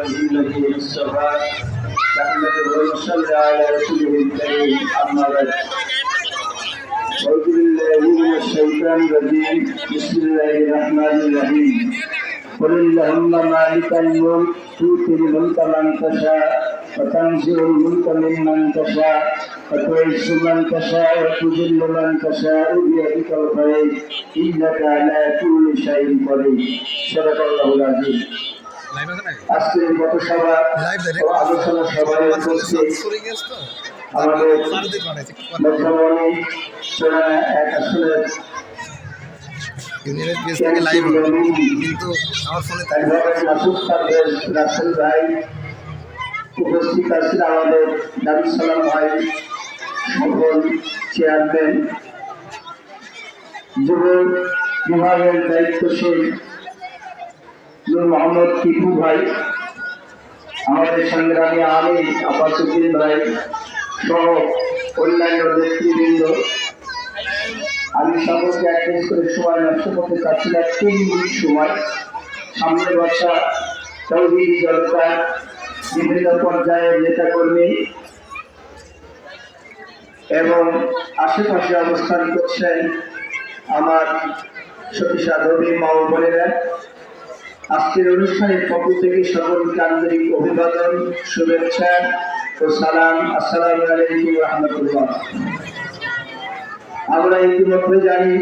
وجه الذي المصطفى نحمده ونصلي على رسوله الكريم اما بعد أعوذ بالله من الشيطان الرجيم بسم الله الرحمن الرحيم قل اللهم مالك الملك تؤتي الملك من تشاء وتنزع الملك ممن تشاء وتعز من تشاء وتذل من تشاء بيدك الخير انك على كل شيء قدير صدق الله العظيم ও আলোচনা সভায় আমাদের মধ্যমণি চোরা এক আসনের ইউনিয়নের পেজ থেকে লাইভ কিন্তু আমার ফোনে তাই একভাবে মাসুদ পারভেজ রাসেল ভাই উপস্থিত আছেন আমাদের দারুল সালাম ভাই সকল চেয়ারম্যান যুব বিভাগের দায়িত্বশীল নূর মোহাম্মদ টিপু ভাই, আমাদের সংগ্রামী আলী আপাসুদ্দিন ভাই সহ অন্যান্য নেতৃবৃন্দ আমি সকলকে অ্যাড্রেস করে সময় নষ্ট করতে চাচ্ছি না, তিন মিনিট সময়। সামনের বর্ষা তৌহিদি জনতা বিভিন্ন পর্যায়ের নেতাকর্মী এবং আশেপাশে অবস্থান করছেন আমার সতীশা রবি মা বোনেরা। আজকের অনুষ্ঠানের পক্ষ থেকে সকলকে আন্তরিক অভিবাদন, শুভেচ্ছা ও সালাম। আসসালামু আলাইকুম রহমতুল্লাহ। আমরা ইতিমধ্যে জানি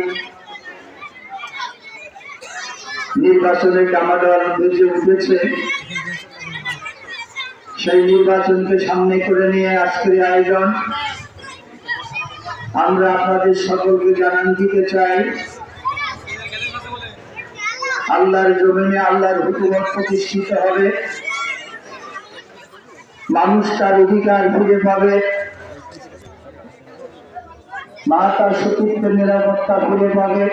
নির্বাচনের ডামাডোল বেজে উঠেছে। সেই নির্বাচনকে সামনে করে নিয়ে আজকের আয়োজন। আমরা আপনাদের সকলকে জানান দিতে চাই আল্লাহর জমিনে আল্লাহর হুকুমত প্রতিষ্ঠিত হবে। মানুষ তার অধিকার ফিরে পাবে। মা তার সতীত্বের নিরাপত্তা ফিরে পাবে।